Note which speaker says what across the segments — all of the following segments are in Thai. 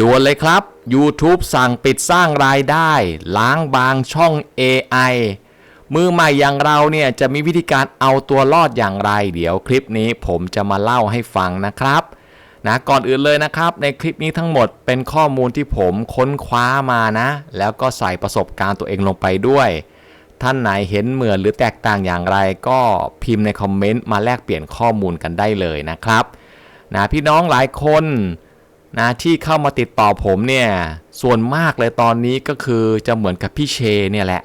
Speaker 1: ด่วนเลยครับ YouTube สั่งปิดสร้างรายได้ ล้างบางช่อง AI มือใหม่อย่างเราเนี่ยจะมีวิธีการเอาตัวรอดอย่างไร เดี๋ยวคลิปนี้ผมจะมาเล่าให้ฟังนะครับนะก่อนอื่นเลยนะครับ ในคลิปนี้ทั้งหมดเป็นข้อมูลที่ผมค้นคว้ามานะ แล้วก็ใส่ประสบการณ์ตัวเองลงไปด้วย ท่านไหนเห็นเหมือนหรือแตกต่างอย่างไร ก็พิมพ์ในคอมเมนต์มาแลกเปลี่ยนข้อมูลกันได้เลยนะครับนะพี่น้องหลายคน นะที่เข้ามาติดต่อผมเนี่ยส่วนมากเลยตอนนี้ก็คือจะเหมือนกับพี่เชเนี่ยแหละ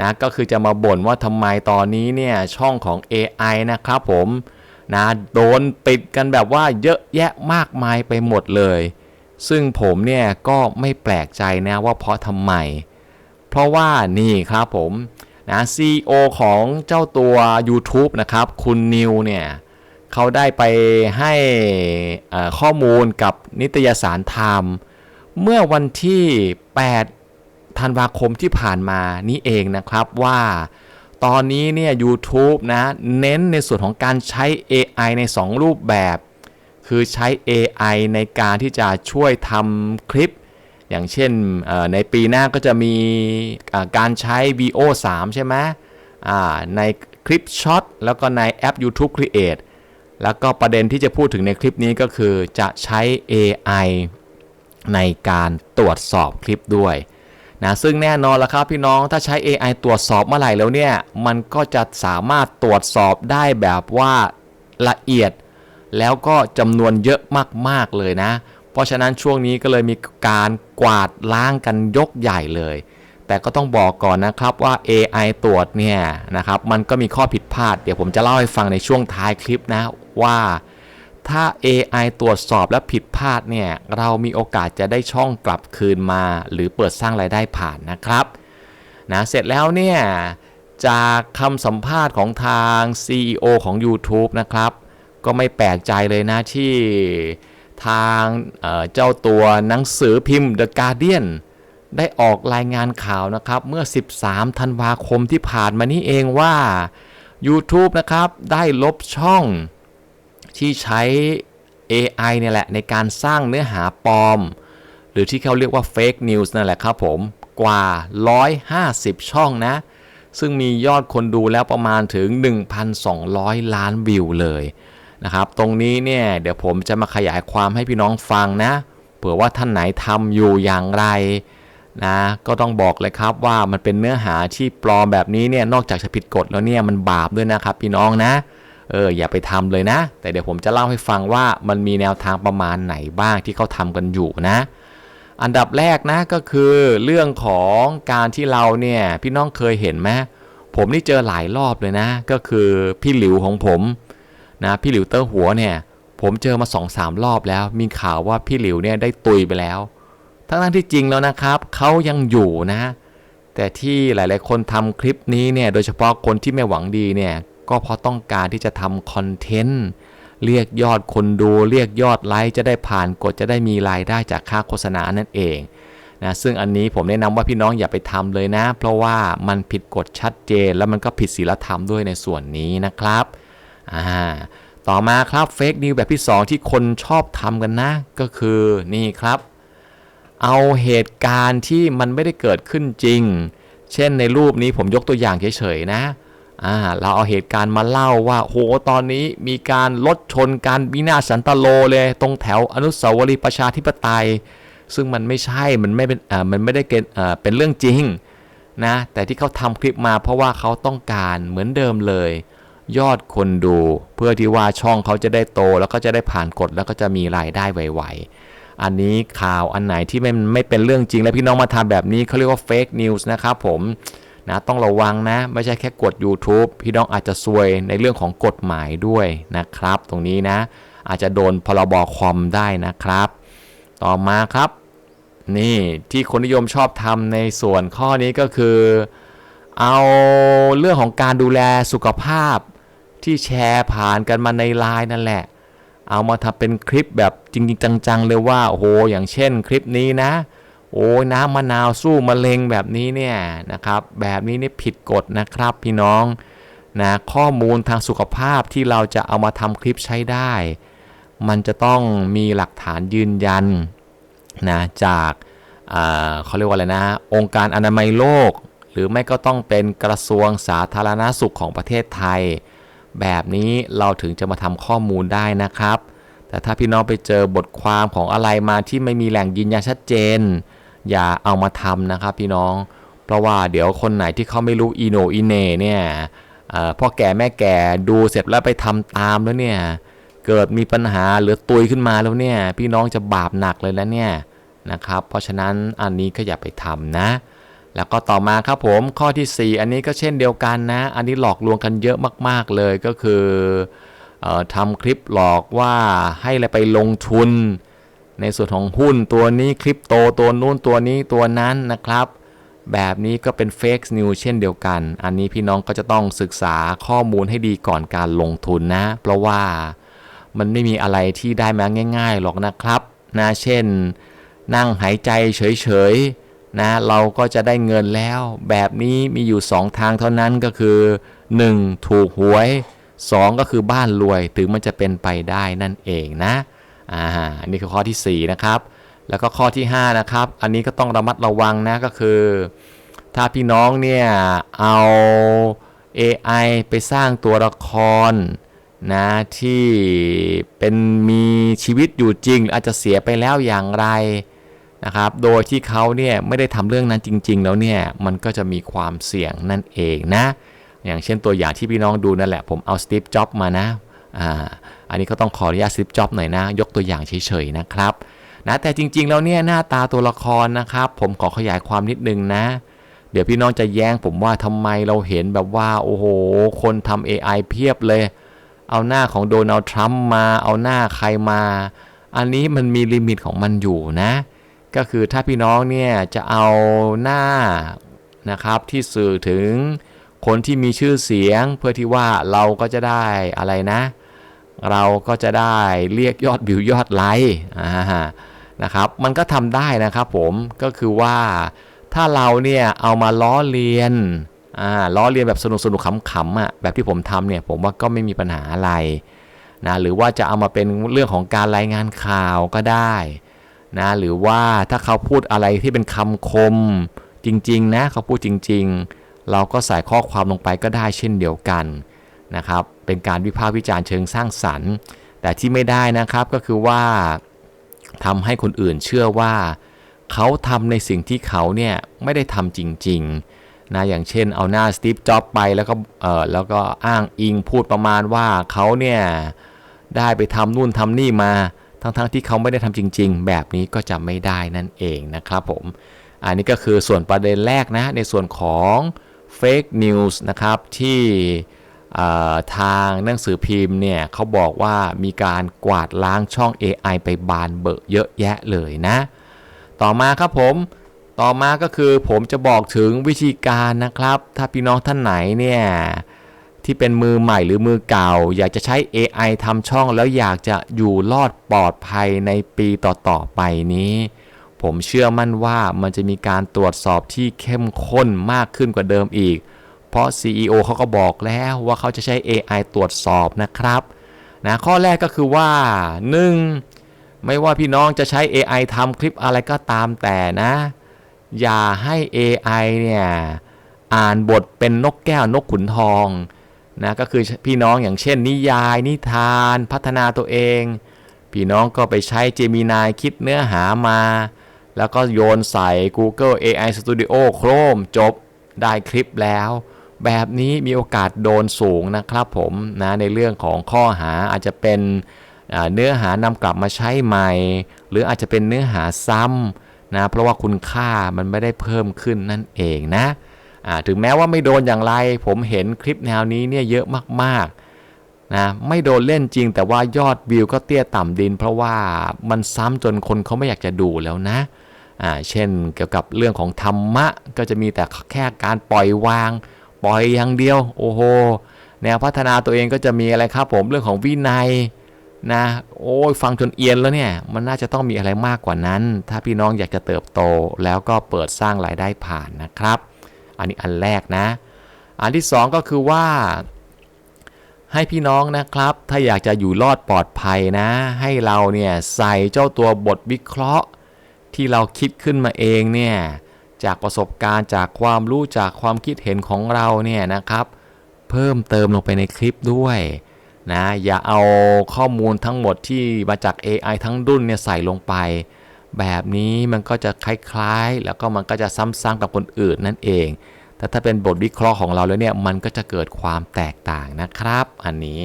Speaker 1: นะก็คือจะมาบ่นว่าทำไมตอนนี้เนี่ยช่องของ AI นะครับผมนะโดนปิดกันแบบว่าเยอะแยะมากมายไปหมดเลย ซึ่งผมเนี่ยก็ไม่แปลกใจนะว่าเพราะทำไม เพราะว่านี่ครับผมนะ CEO ของเจ้าตัว YouTube นะครับ คุณนิวเนี่ย เขาได้ไปให้ข้อมูลกับนิตยสารไทม์เมื่อวันที่ 8 ธันวาคมที่ผ่านมานี้เองนะครับว่าตอนนี้เนี่ย u t u b e นะ เน้นในส่วนของการใช้ AI ใน 2 รูปแบบ คือใช้ AI ในการที่จะช่วยทำคลิป อย่างเช่นในปีหน้าก็จะมีการใช้ VO 3 ใช่ไหมในคลิปช็อตแล้วก็ในแอป YouTube Create แล้วก็ประเด็นที่จะพูดถึงในคลิปนี้ก็คือจะใช้ AI ในการตรวจสอบคลิปด้วยนะซึ่งแน่นอนแล้วครับพี่น้องถ้าใช้ AI ตรวจสอบเมื่อไหร่แล้วเนี่ย มันก็จะสามารถตรวจสอบได้แบบว่าละเอียด แล้วก็จำนวนเยอะมาก ๆ เลยนะ เพราะฉะนั้นช่วงนี้ก็เลยมีการกวาดล้างกันยกใหญ่เลย แต่ก็ต้องบอกก่อนนะครับว่า AI ตรวจเนี่ยนะครับมันก็มีข้อผิดพลาด เดี๋ยวผมจะเล่าให้ฟังในช่วงท้ายคลิปนะ ว่า ถ้า AI ตรวจสอบและผิดพลาดเนี่ย เรามีโอกาสจะได้ช่องกลับคืนมา หรือเปิดสร้างรายได้ผ่านนะครับนะเสร็จแล้วเนี่ย จากคำสัมภาษณ์ของทาง CEO ของ YouTube นะครับ ก็ไม่แปลกใจเลยนะที่ทางเเจ้าตัวหนังสือพิมพ์ The Guardian ได้ออกรายงานข่าวนะครับ เมื่อ 13 ธันวาคมที่ผ่านมานี้เองว่า YouTube นะครับ ได้ลบช่อง ที่ใช้ AI เนี่ยแหละในการสร้างเนื้อหาปลอม หรือที่เขาเรียกว่า Fake News นั่นแหละครับผมกว่า 150 ช่องนะ ซึ่งมียอดคนดูแล้วประมาณถึง 1,200 ล้านวิวเลยนะครับ ตรงนี้เนี่ยเดี๋ยวผมจะมาขยายความให้พี่น้องฟังนะเผื่อว่าท่านไหนทำอยู่อย่างไรนะก็ต้องบอกเลยครับว่ามันเป็นเนื้อหาที่ปลอมแบบนี้เนี่ยนอกจากจะผิดกฎแล้วเนี่ยมันบาปด้วยนะครับพี่น้องนะ เอออย่าไปทำเลยนะ แต่เดี๋ยวผมจะเล่าให้ฟังว่ามันมีแนวทางประมาณไหนบ้างที่เขาทำกันอยู่นะ อันดับแรกนะก็คือเรื่องของการที่เราเนี่ยพี่น้องเคยเห็นไหมผมนี่เจอหลายรอบเลยนะ ก็คือพี่หลิวของผมนะพี่หลิวเตอร์หัวเนี่ย ผมเจอมา2อสามรอบแล้ว มีข่าวว่าพี่หลิวเนี่ยได้ตุยไปแล้ว ทั้งๆที่จริงแล้วนะครับเขายังอยู่นะ แต่ที่หลาย ๆ คนทำคลิปนี้เนี่ยโดยเฉพาะคนที่ไม่หวังดีเนี่ย ก็เพราะต้องการที่จะทำคอนเทนต์เรียกยอดคนดู เรียกยอดไลค์จะได้ผ่านกดจะได้มีรายได้จากค่าโฆษณานั่นเองนะซึ่งอันนี้ผมแนะนำว่าพี่น้องอย่าไปทำเลยนะ เพราะว่ามันผิดกฎชัดเจน แล้วมันก็ผิดศีลธรรมด้วยในส่วนนี้นะครับอ่าต่อมาครับเฟกนิวแบบที่ 2 ที่คนชอบทำกันนะ ก็คือนี่ครับ เอาเหตุการณ์ที่มันไม่ได้เกิดขึ้นจริง เช่นในรูปนี้ผมยกตัวอย่างเฉยๆนะ อ่าเราเอาเหตุการณ์มาเล่าว่าโหตอนนี้มีการรถชนกันวินาศสันตโลเลย ตรงแถวอนุสาวรีย์ประชาธิปไตย ซึ่งมันไม่ใช่มันไม่เป็นอ่ามันไม่ได้เกณฑ์อ่าเป็นเรื่องจริงนะแต่ที่เขาทำคลิปมาเพราะว่าเขาต้องการเหมือนเดิมเลย ยอดคนดูเพื่อที่ว่าช่องเขาจะได้โตแล้วก็จะได้ผ่านกฎแล้วก็จะมีรายได้ไวๆอันนี้ข่าวอันไหนที่ไม่ไม่เป็นเรื่องจริง แล้วพี่น้องมาทำแบบนี้เขาเรียกว่าเฟกนิวส์นะครับผม นะต้องระวังนะ ไม่ใช่แค่กด YouTube พี่น้องอาจจะซวยในเรื่องของกฎหมายด้วยนะครับ ตรงนี้นะ อาจจะโดนพรบคอมได้นะครับ ต่อมาครับ นี่ที่คนนิยมชอบทำในส่วนข้อนี้ก็คือ เอาเรื่องของการดูแลสุขภาพที่แชร์ผ่านกันมาในไลน์นั่นแหละ เอามาทำเป็นคลิปแบบจริง ๆ จัง ๆ เลยว่าโอ้โหอย่างเช่นคลิปนี้นะ โอ้ยน้ำมะนาวสู้มะเร็งแบบนี้เนี่ยนะครับ แบบนี้นี่ผิดกฎนะครับพี่น้องนะข้อมูลทางสุขภาพที่เราจะเอามาทำคลิปใช้ได้ มันจะต้องมีหลักฐานยืนยันนะจากเขาเรียกว่าอะไรนะ องค์การอนามัยโลก หรือไม่ก็ต้องเป็นกระทรวงสาธารณาสุขของประเทศไทย แบบนี้เราถึงจะมาทำข้อมูลได้นะครับ แต่ถ้าพี่น้องไปเจอบทความของอะไรมาที่ไม่มีแหล่งยืนยันชัดเจน อย่าเอามาทำนะครับพี่น้อง เพราะว่าเดี๋ยวคนไหนที่เขาไม่รู้อีโนอีเน่เนี่ยพ่อแก่แม่แก่ดูเสร็จแล้วไปทำตามแล้วเนี่ย เกิดมีปัญหาหรือตุยขึ้นมาแล้วเนี่ย พี่น้องจะบาปหนักเลยแล้วเนี่ยนะครับ เพราะฉะนั้นอันนี้ก็อย่าไปทำนะแล้วก็ต่อมาครับผมข้อทีสี่4 อันนี้ก็เช่นเดียวกันนะ อันนี้หลอกลวงกันเยอะมาก ๆ เลยก็คือออทำคลิปหลอกว่าให้เรไปลงทุน ในส่วนของหุ้นตัวนี้คริปโตตัวนู้นตัวนี้ตัวนั้นนะครับ แบบนี้ก็เป็นเฟกซ์นิวเช่นเดียวกัน อันนี้พี่น้องก็จะต้องศึกษาข้อมูลให้ดีก่อนการลงทุนนะ เพราะว่ามันไม่มีอะไรที่ได้มาง่าย ๆ หรอกนะครับนะเช่น นั่งหายใจเฉยๆนะเราก็จะได้เงินแล้ว แบบนี้มีอยู่ 2 ทางเท่านั้นก็คือ 1. ถูกหวย 2 ก็คือบ้านรวยถึงมันจะเป็นไปได้นั่นเองนะ อ่าอันนี้คือข้อทีสี่ 4 นะครับ แล้วก็ข้อที่ 5 นะครับ อันนี้ก็ต้องระมัดระวังนะก็คือ ถ้าพี่น้องเนี่ยเอา AI ไปสร้างตัวละครนะที่เป็นมีชีวิตอยู่จริงออาจจะเสียไปแล้วอย่างไรนะครับ โดยที่เขาเนี่ยไม่ได้ทำเรื่องนั้นจริง ๆ แล้วเนี่ยมันก็จะมีความเสี่ยงนั่นเองนะ อย่างเช่นตัวอย่างที่พี่น้องดูนั่นแหละ ผมเอาสตีฟจ็อบมานะอ่า อันนี้ก็ต้องขออนุญาตสตีฟจ็อบหน่อยนะ ยกตัวอย่างเฉยๆนะครับนะแต่จริงๆแล้วเนี่ยหน้าตาตัวละครนะครับ ผมขอขยายความนิดนึงนะ เดี๋ยวพี่น้องจะแย้งผมว่าทำไมเราเห็นแบบว่า โอ้โห คนทำ AI เพียบเลย เอาหน้าของโดนัลด์ทรัมป์มา เอาหน้าใครมา อันนี้มันมีลิมิตของมันอยู่นะ ก็คือถ้าพี่น้องเนี่ยจะเอาหน้านะครับที่สื่อถึงคนที่มีชื่อเสียงเพื่อที่ว่าเราก็จะได้อะไรนะเเราก็จะได้เรียกยอดวิวยอดไลค์นะครับ มันก็ทำได้นะครับผมก็คือว่าถ้าเราเนี่ยเอามาล้อเลียนล้อเลียนแบบสนุกสนุกขำๆอะแบบที่ผมทำเนี่ยผมว่าก็ไม่มีปัญหาอะไรนะหรือว่าจะเอามาเป็นเรื่องของการรายงานข่าวก็ได้นะหรือว่าถ้าเขาพูดอะไรที่เป็นคำคมจริง ๆ นะเขาพูดจริง ๆ เราก็ใส่ข้อความลงไปก็ได้เช่นเดียวกัน นะครับ เป็นการวิพากษ์วิจารณ์เชิงสร้างสรรค์ แต่ที่ไม่ได้นะครับก็คือว่าทำให้คนอื่นเชื่อว่า เขาทำในสิ่งที่เขาเนี่ยไม่ได้ทำจริงๆนะอย่างเช่นเอาหน้าสตีฟจ็อบไปแล้วก็เออแล้วก็อ้างอิงพูดประมาณว่าเขาเนี่ยได้ไปทำนู่นทำนี่มาทั้งๆที่เขาไม่ได้ทำจริง ๆ แบบนี้ก็จะไม่ได้นั่นเองนะครับผม อันนี้ก็คือส่วนประเด็นแรกนะในส่วนของ Fake News นะครับที่ ทางหนังสือพิมพ์เนี่ยเขาบอกว่ามีการกวาดล้างช่อง AI ไปบานเบอะเยอะแยะเลยนะ ต่อมาครับผม ต่อมาก็คือผมจะบอกถึงวิธีการนะครับ ถ้าพี่น้องท่านไหนเนี่ยที่เป็นมือใหม่หรือมือเก่า อยากจะใช้ AI ทำช่องแล้วอยากจะอยู่รอดปลอดภัยในปีต่อๆไปนี้ ผมเชื่อมั่นว่ามันจะมีการตรวจสอบที่เข้มข้นมากขึ้นกว่าเดิมอีก เพราะ CEO เขาก็บอกแล้วว่าเขาจะใช้ AI ตรวจสอบนะครับนะข้อแรกก็คือว่า 1. ไม่ว่าพี่น้องจะใช้ AI ทำคลิปอะไรก็ตามแต่นะ อย่าให้ AI เนี่ยอ่านบทเป็นนกแก้วนกขุนทองนะก็คือพี่น้องอย่างเช่น นิยาย นิทานพัฒนาตัวเอง พี่น้องก็ไปใช้ Gemini คิดเนื้อหามา แล้วก็โยนใส่ Google AI Studio Chrome จบได้คลิปแล้ว แบบนี้มีโอกาสโดนสูงนะครับผมนะในเรื่องของข้อหาอาจจะเป็นเนื้อหานำกลับมาใช้ใหม่ หรืออาจจะเป็นเนื้อหาซ้ำนะเพราะว่าคุณค่ามันไม่ได้เพิ่มขึ้นนั่นเองนะถึงแม้ว่าไม่โดนอย่างไร ผมเห็นคลิปแนวนี้เนี่ยเยอะมากๆนะไม่โดนเล่นจริง แต่ว่ายอดวิวก็เตี้ยต่ำดิน เพราะว่ามันซ้ำจนคนเขาไม่อยากจะดูแล้วนะเช่นเกี่ยวกับเรื่องของธรรมะก็จะมีแต่แค่การปล่อยวาง ปล่อยอย่างเดียว โอ้โห แนวพัฒนาตัวเองก็จะมีอะไรครับผมเรื่องของวินัยนะ โอ้ยฟังจนเอียนแล้วเนี่ย มันน่าจะต้องมีอะไรมากกว่านั้น ถ้าพี่น้องอยากจะเติบโตแล้วก็เปิดสร้างรายได้ผ่านนะครับ อันนี้อันแรกนะ อันที่สองก็คือว่า ให้พี่น้องนะครับ ถ้าอยากจะอยู่รอดปลอดภัยนะ ให้เราเนี่ยใส่เจ้าตัวบทวิเคราะห์ ที่เราคิดขึ้นมาเองเนี่ย จากประสบการณ์จากความรู้จากความคิดเห็นของเราเนี่ยนะครับ เพิ่มเติมลงไปในคลิปด้วยนะอย่าเอาข้อมูลทั้งหมดที่มาจาก AI ทั้งดุนเนี่ยใส่ลงไป แบบนี้มันก็จะคล้ายๆ แล้วก็มันก็จะซ้ำๆกับคนอื่นนั่นเอง แต่ถ้าเป็นบทวิเคราะห์ของเราแล้วเนี่ยมันก็จะเกิดความแตกต่างนะครับ อันนี้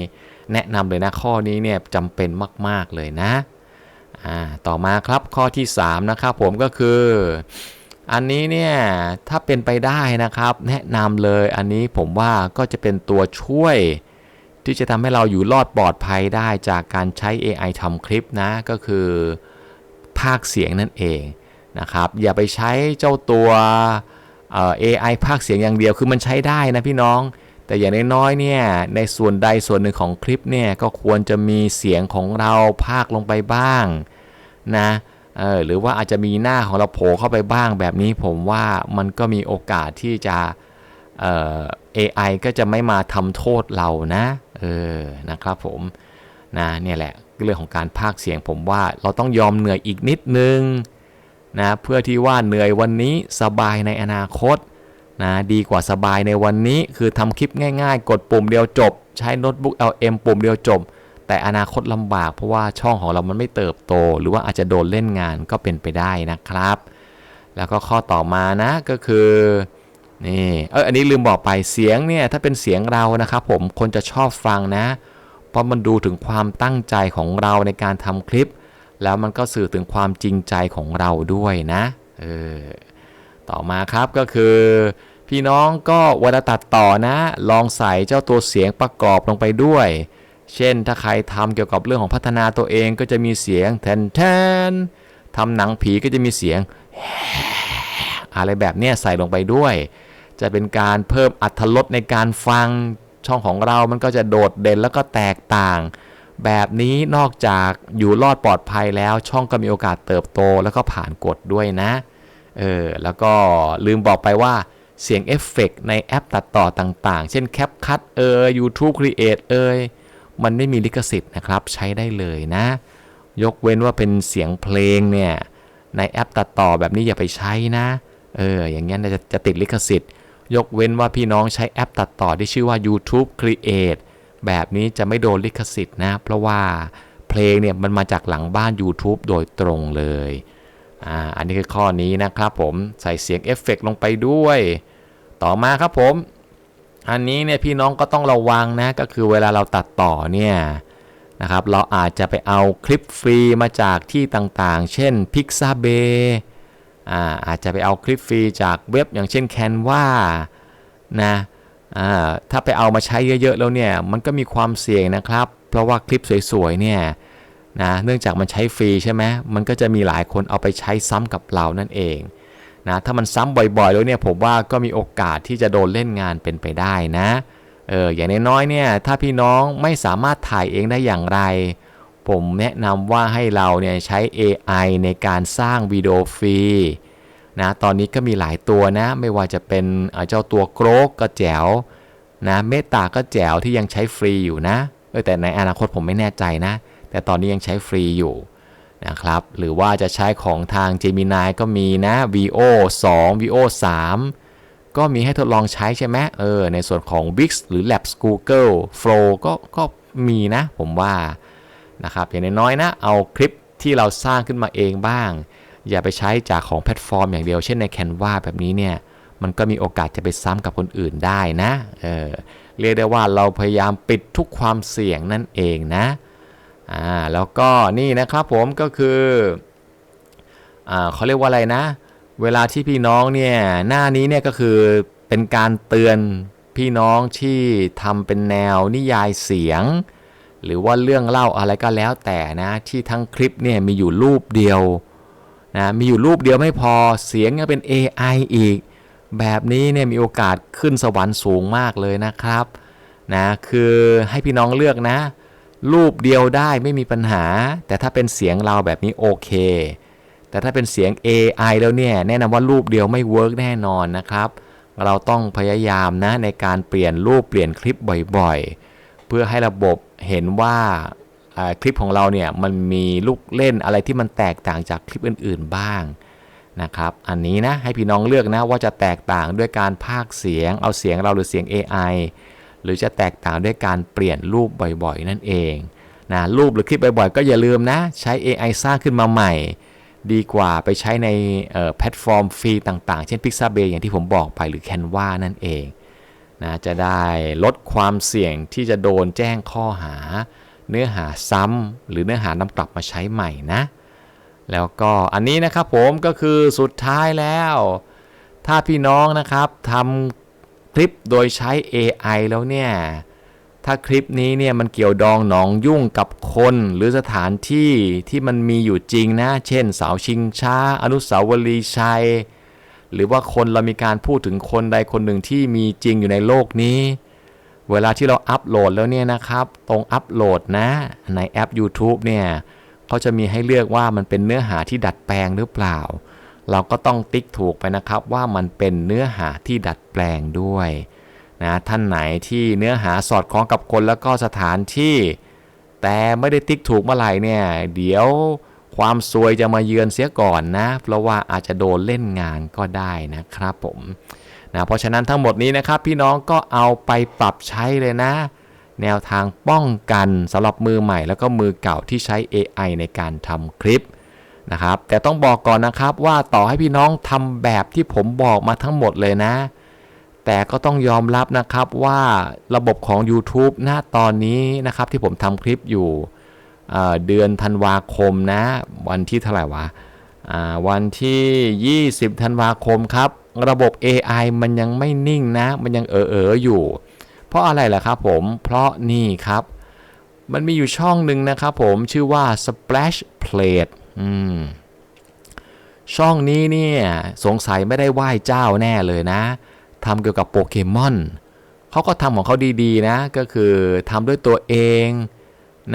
Speaker 1: แนะนำเลยนะข้อนี้เนี่ยจำเป็นมากๆเลยนะต่อมาครับข้อที่ 3 นะครับผมก็คือ อันนี้เนี่ยถ้าเป็นไปได้นะครับ แนะนำเลยอันนี้ผมว่าก็จะเป็นตัวช่วย ที่จะทำให้เราอยู่รอดปลอดภัยได้จากการใช้ AI ทำคลิปนะ ก็คือภาคเสียงนั่นเองนะครับ อย่าไปใช้เจ้าตัวเอ่อ AI ภาคเสียงอย่างเดียวคือมันใช้ได้นะพี่น้อง แต่อย่างน้อยๆเนี่ยในส่วนใดส่วนหนึ่งของคลิปเนี่ยก็ควรจะมีเสียงของเราภาคลงไปบ้างนะ เออหรือว่าอาจจะมีหน้าของเราโผล่เข้าไปบ้างแบบนี้ผมว่ามันก็มีโอกาสที่จะเอ่อ AI ก็จะไม่มาทำโทษเรานะเออนะครับผมนะเนี่ยแหละเรื่องของการพากเสียงผมว่าเราต้องยอมเหนื่อยอีกนิดนึงนะเพื่อที่ว่าเหนื่อยวันนี้สบายในอนาคตนะดีกว่าสบายในวันนี้คือทำคลิปง่าย ๆ กดปุ่มเดียวจบ ใช้โน้ตบุ๊ก LM ปุ่มเดียวจบ แต่อนาคตลำบากเพราะว่าช่องของเรามันไม่เติบโต หรือว่าอาจจะโดนเล่นงานก็เป็นไปได้นะครับ แล้วก็ข้อต่อมานะก็คือนี่เอออันนี้ลืมบอกไปเสียงเนี่ยถ้าเป็นเสียงเรานะครับผมคนจะชอบฟังนะ เพราะมันดูถึงความตั้งใจของเราในการทำคลิป แล้วมันก็สื่อถึงความจริงใจของเราด้วยนะเออต่อมาครับก็คือ พี่น้องก็เวลาตัดต่อนะ ลองใส่เจ้าตัวเสียงประกอบลงไปด้วย เช่น ถ้าใครทำเกี่ยวกับเรื่องของพัฒนาตัวเองก็จะมีเสียงแทนแทนทำหนังผีก็จะมีเสียง อะไรแบบนี้ใส่ลงไปด้วย จะเป็นการเพิ่มอัตรสในการฟังช่องของเรามันก็จะโดดเด่นแล้วก็แตกต่าง แบบนี้นอกจากอยู่รอดปลอดภัยแล้วช่องก็มีโอกาสเติบโตแล้วก็ผ่านกฎด้วยนะเออแล้วก็ลืมบอกไปว่าเสียงเอฟเฟกต์ในแอปตัดต่อต่างๆ เช่น CapCut เอย YouTube Create เอย มันไม่มีลิขสิทธิ์นะครับ ใช้ได้เลยนะ ยกเว้นว่าเป็นเสียงเพลงเนี่ย ในแอปตัดต่อแบบนี้อย่าไปใช้นะ เออ อย่างเงี้ยจะจะติดลิขสิทธิ์ ยกเว้นว่าพี่น้องใช้แอปตัดต่อที่ชื่อว่า YouTube Create แบบนี้จะไม่โดนลิขสิทธิ์นะ เพราะว่าเพลงเนี่ยมันมาจากหลังบ้าน YouTube โดยตรงเลย อ่า อันนี้คือข้อนี้นะครับผม ใส่เสียงเอฟเฟกต์ลงไปด้วย ต่อมาครับผม อันนี้เนี่ยพี่น้องก็ต้องระวังนะก็คือเวลาเราตัดต่อเนี่ยนะครับเราอาจจะไปเอาคลิปฟรีมาจากที่ต่างๆ เช่น Pixabay อ่าอาจจะไปเอาคลิปฟรีจากเว็บอย่างเช่น Canva นะอ่าถ้าไปเอามาใช้เยอะๆแล้วเนี่ยมันก็มีความเสี่ยงนะครับ เพราะว่าคลิปสวยๆเนี่ยนะเนื่องจากมันใช้ฟรีใช่ไหมมันก็จะมีหลายคนเอาไปใช้ซ้ำกับเรานั่นเอง นะถ้ามันซ้ำบ่อยๆแล้วเนี่ยผมว่าก็มีโอกาสที่จะโดนเล่นงานเป็นไปได้นะเอออย่างน้อยๆเนี่ยถ้าพี่น้องไม่สามารถถ่ายเองได้อย่างไร ผมแนะนำว่าให้เราเนี่ยใช้ AI ในการสร้างวิดีโอฟรีนะตอนนี้ก็มีหลายตัวนะไม่ว่าจะเป็นเจ้าตัวโกรกก็แจ๋วนะเมตตาก็แจ๋วที่ยังใช้ฟรีอยู่นะแต่ในอนาคตผมไม่แน่ใจนะ แต่ตอนนี้ยังใช้ฟรีอยู่ นะครับ หรือว่าจะใช้ของทาง Gemini ก็มีนะ VO 2 VO 3ก็มีให้ทดลองใช้ใช่ไหมเออ ในส่วนของ Wix หรือ Labs Google Flow ก็ก็มีนะผมว่านะครับอย่างน้อยๆนะเอาคลิปที่เราสร้างขึ้นมาเองบ้าง อย่าไปใช้จากของแพลตฟอร์มอย่างเดียว เช่นใน Canva แบบนี้เนี่ยมันก็มีโอกาสจะไปซ้ำกับคนอื่นได้นะเออเรียกได้ว่าเราพยายามปิดทุกความเสี่ยงนั่นเองนะ อ่าแล้วก็นี่นะครับผมก็คืออ่าเขาเรียกว่าอะไรนะ เวลาที่พี่น้องเนี่ยหน้านี้เนี่ยก็คือเป็นการเตือนพี่น้องที่ทำเป็นแนวนิยายเสียง หรือว่าเรื่องเล่าอะไรก็แล้วแต่นะที่ทั้งคลิปเนี่ยมีอยู่รูปเดียวนะมีอยู่รูปเดียวไม่พอเสียงยังเป็น AI อีก แบบนี้เนี่ยมีโอกาสขึ้นสวรรค์สูงมากเลยนะครับนะคือให้พี่น้องเลือกนะ รูปเดียวได้ไม่มีปัญหา แต่ถ้าเป็นเสียงเราแบบนี้โอเค แต่ถ้าเป็นเสียง AI แล้วเนี่ย แนะนำว่ารูปเดียวไม่เวิร์กแน่นอนนะครับ เราต้องพยายามนะในการเปลี่ยนรูปเปลี่ยนคลิปบ่อยๆ เพื่อให้ระบบเห็นว่าคลิปของเราเนี่ยมันมีลูกเล่นอะไรที่มันแตกต่างจากคลิปอื่นๆบ้างนะครับ อันนี้นะให้พี่น้องเลือกนะว่าจะแตกต่างด้วยการพากเสียง เอาเสียงเราหรือเสียง AI หรือจะแตกต่างด้วยการเปลี่ยนรูปบ่อยๆ นั่นเองนะรูปหรือคลิปบ่อยๆ ก็อย่าลืมนะ ใช้ AI สร้างขึ้นมาใหม่ ดีกว่าไปใช้ในแพลตฟอร์มฟรีต่างๆ เช่น Pixabay อย่างที่ผมบอกไปหรือ Canva นั่นเองนะจะได้ลดความเสี่ยงที่จะโดนแจ้งข้อหา เนื้อหาซ้ำหรือเนื้อหานำกลับมาใช้ใหม่นะ แล้วก็อันนี้นะครับผมก็คือสุดท้ายแล้ว ถ้าพี่น้องนะครับทำ ลิปโดยใช้ AI แล้วเนี่ย ถ้าคลิปนี้เนี่ยมันเกี่ยวดองหนองยุ่งกับคนหรือสถานที่ที่มันมีอยู่จริงนะ เช่นเสาชิงช้า อนุสาวรีย์ชัย หรือว่าคนเรามีการพูดถึงคนใดคนหนึ่งที่มีจริงอยู่ในโลกนี้ เวลาที่เราอัปโหลดแล้วเนี่ยนะครับ ตรงอัปโหลดนะ ในแอป YouTube เนี่ยเขาจะมีให้เลือกว่ามันเป็นเนื้อหาที่ดัดแปลงหรือเปล่า เราก็ต้องติ๊กถูกไปนะครับว่ามันเป็นเนื้อหาที่ดัดแปลงด้วยนะท่านไหนที่เนื้อหาสอดคล้องกับคนแล้วก็สถานที่ แต่ไม่ได้ติ๊กถูกเมื่อไหร่เนี่ยเดี๋ยวความซวยจะมาเยือนเสียก่อนนะ เพราะว่าอาจจะโดนเล่นงานก็ได้นะครับผมนะเพราะฉะนั้นทั้งหมดนี้นะครับพี่น้องก็เอาไปปรับใช้เลยนะ แนวทางป้องกันสำหรับมือใหม่แล้วก็มือเก่าที่ใช้ AI ในการทำคลิป นะครับ แต่ต้องบอกก่อนนะครับว่าต่อให้พี่น้องทำแบบที่ผมบอกมาทั้งหมดเลยนะ แต่ก็ต้องยอมรับนะครับว่าระบบของ YouTube หน้าตอนนี้นะครับที่ผมทำคลิปอยู่เเดือนธันวาคมนะ วันที่เท่าไหร่วะวันที่ 20 ธันวาคมครับ ระบบ AI มันยังไม่นิ่งนะ มันยังเออเอออยู่ เพราะอะไรล่ะครับผม เพราะนี่ครับ มันมีอยู่ช่องหนึ่งนะครับผมชื่อว่า Splash Plate อืมช่องนี้เนี่ยสงสัยไม่ได้ไหว้เจ้าแน่เลยนะทำเกี่ยวกับโปเกมอนเขาก็ทำของเขาดีๆนะก็คือทำด้วยตัวเอง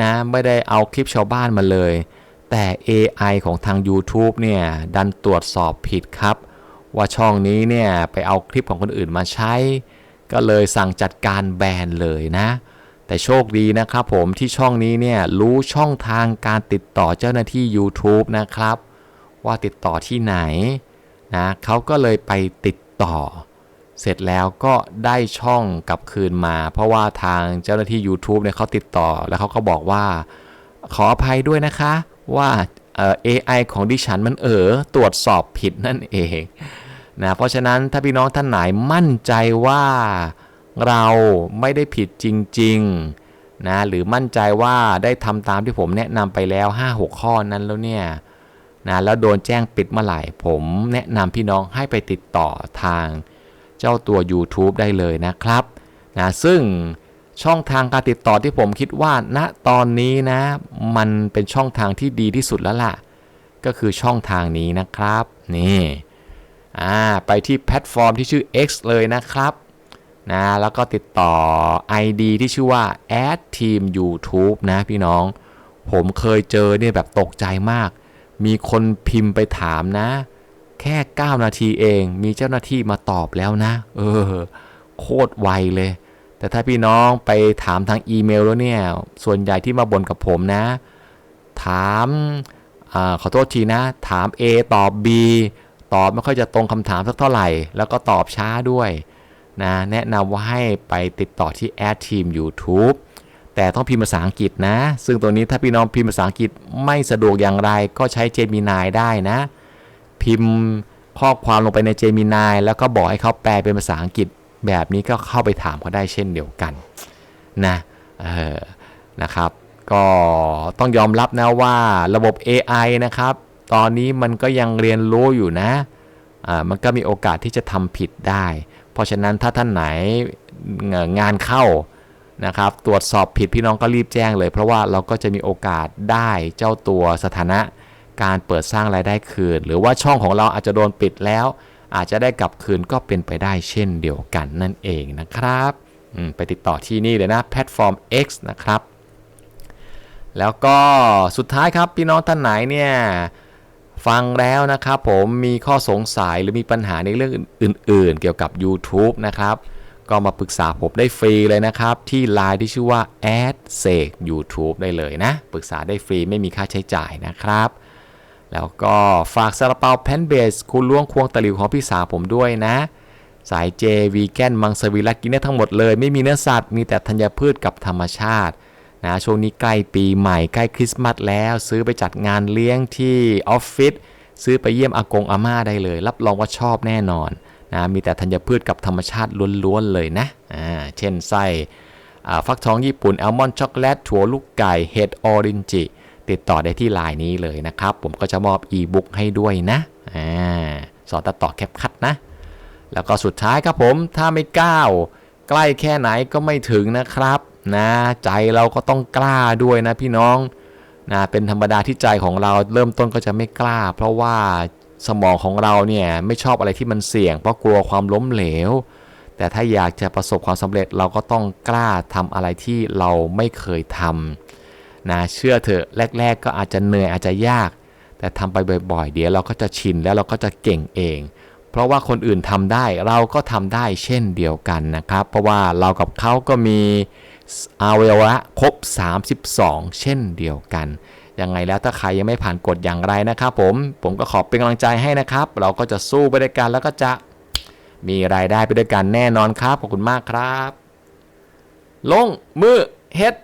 Speaker 1: นะไม่ได้เอาคลิปชาวบ้านมาเลย แต่ AI ของทาง YouTube เนี่ยดันตรวจสอบผิดครับ ว่าช่องนี้เนี่ยไปเอาคลิปของคนอื่นมาใช้ ก็เลยสั่งจัดการแบนเลยนะ แต่โชคดีนะครับผมที่ช่องนี้เนี่ยรู้ช่องทางการติดต่อเจ้าหน้าที่ YouTube นะครับ ว่าติดต่อที่ไหนนะเขาก็เลยไปติดต่อ เสร็จแล้วก็ได้ช่องกลับคืนมา เพราะว่าทางเจ้าหน้าที่ YouTube เนี่ยเขาติดต่อแล้วเขาก็บอกว่า ขออภัยด้วยนะคะว่าเอ่อ AI ของดิฉันมันเออตรวจสอบผิดนั่นเองนะเพราะฉะนั้นถ้าพี่น้องท่านไหนมั่นใจว่า เราไม่ได้ผิดจริงๆนะหรือมั่นใจว่าได้ทำตามที่ผมแนะนำไปแล้ว 5-6 ข้อนั้นแล้วเนี่ยนะแล้วโดนแจ้งปิดเมื่อไหร่ ผมแนะนำพี่น้องให้ไปติดต่อทางเจ้าตัว YouTube ได้เลยนะครับนะซึ่งช่องทางการติดต่อที่ผมคิดว่าณตอนนี้นะ มันเป็นช่องทางที่ดีที่สุดแล้วล่ะ ก็คือช่องทางนี้นะครับ นี่อ่าไปที่แพลตฟอร์มที่ชื่อ X เลยนะครับ นะแล้วก็ติดต่อ ID ที่ชื่อว่า Ad Team YouTube นะพี่น้อง ผมเคยเจอเนี่ยแบบตกใจมาก มีคนพิมพ์ไปถามนะ แค่ 9 นาทีเอง มีเจ้าหน้าที่มาตอบแล้วนะ เออ โคตรไวเลย แต่ถ้าพี่น้องไปถามทางอีเมลแล้วเนี่ย ส่วนใหญ่ที่มาบ่นกับผมนะ ถามอาขอโทษทีนะ ถาม A ตอบ B ตอบไม่ค่อยจะตรงคำถามสักเท่าไหร่ แล้วก็ตอบช้าด้วย นะแนะนำว่าให้ไปติดต่อที่ Ad Team YouTube แต่ต้องพิมพ์ภาษาอังกฤษนะ ซึ่งตัวนี้ถ้าพี่น้องพิมพ์ภาษาอังกฤษไม่สะดวกอย่างไร ก็ใช้ Gemini ได้นะ พิมพ์ข้อความลงไปใน Gemini แล้วก็บอกให้เขาแปลเป็นภาษาอังกฤษ แบบนี้ก็เข้าไปถามเขาได้เช่นเดียวกันนะเออนะครับ ก็ต้องยอมรับนะว่าระบบ AI นะครับ ตอนนี้มันก็ยังเรียนรู้อยู่นะอ่ามันก็มีโอกาสที่จะทำผิดได้ เพราะฉะนั้นถ้าท่านไหนงานเข้านะครับ ตรวจสอบผิดพี่น้องก็รีบแจ้งเลย เพราะว่าเราก็จะมีโอกาสได้เจ้าตัวสถานะการเปิดสร้างรายได้คืน หรือว่าช่องของเราอาจจะโดนปิดแล้ว อาจจะได้กลับคืนก็เป็นไปได้เช่นเดียวกันนั่นเองนะครับไปติดต่อที่นี่เลยนะแพลตฟอร์ม X นะครับ แล้วก็สุดท้ายครับพี่น้องท่านไหนเนี่ย ฟังแล้วนะครับผมมีข้อสงสัยหรือมีปัญหาในเรื่องอื่น ๆ เกี่ยวกับ YouTube นะครับ ก็มาปรึกษาผมได้ฟรีเลยนะครับ ที่ Line ที่ชื่อว่า a d s e k YouTube ได้เลยนะ ปรึกษาได้ฟรีไม่มีค่าใช้จ่ายนะครับ แล้วก็ฝากซาลาเปาแพนเบสคุณล้วงควงตะหลิวของพี่สาวผมด้วยนะ สายเจวีแกนมังสวิรัตกินได้ทั้งหมดเลย ไม่มีเนื้อสัตว์มีแต่ธัญพืชกับธรรมชาติ นะช่วงนี้ใกล้ปีใหม่ใกล้คริสต์มาสแล้วซื้อไปจัดงานเลี้ยงที่ออฟฟิศซื้อไปเยี่ยมอากงอาม่าได้เลย รับรองว่าชอบแน่นอนนะมีแต่ธัญพืชกับธรรมชาติล้วนๆเลยนะอ่าเช่นไส้ฟักทองญี่ปุ่นแอลมอนด์ช็อกโกแลตถั่วลูกไก่เห็ดออรินจิติดต่อได้ที่ไลน์นี้เลยนะครับ ผมก็จะมอบอีบุ๊กให้ด้วยนะอ่าสอนตัดต่อแคปคัดนะ แล้วก็สุดท้ายครับผมถ้าไม่ก้าวใกล้แค่ไหนก็ไม่ถึงนะครับ นะใจเราก็ต้องกล้าด้วยนะพี่น้องนะเป็นธรรมดาที่ใจของเราเริ่มต้นก็จะไม่กล้า เพราะว่าสมองของเราเนี่ยไม่ชอบอะไรที่มันเสี่ยง เพราะกลัวความล้มเหลว แต่ถ้าอยากจะประสบความสำเร็จเราก็ต้องกล้าทำอะไรที่เราไม่เคยทำนะเชื่อเถอะแรก ๆ ก็อาจจะเหนื่อยอาจจะยาก แต่ทำไปบ่อย ๆ เดี๋ยวเราก็จะชินแล้วเราก็จะเก่งเอง เพราะว่าคนอื่นทำได้เราก็ทำได้เช่นเดียวกันนะครับ เพราะว่าเรากับเขาก็มี อวัยวะครบ 32 เช่นเดียวกัน ยังไงแล้วถ้าใครยังไม่ผ่านกฎอย่างไรนะครับผม ผมก็ขอเป็นกำลังใจให้นะครับ เราก็จะสู้ไปด้วยกันแล้วก็จะมีรายได้ไปด้วยกันแน่นอนครับ ขอบคุณมากครับ ลงมือเฮ็ด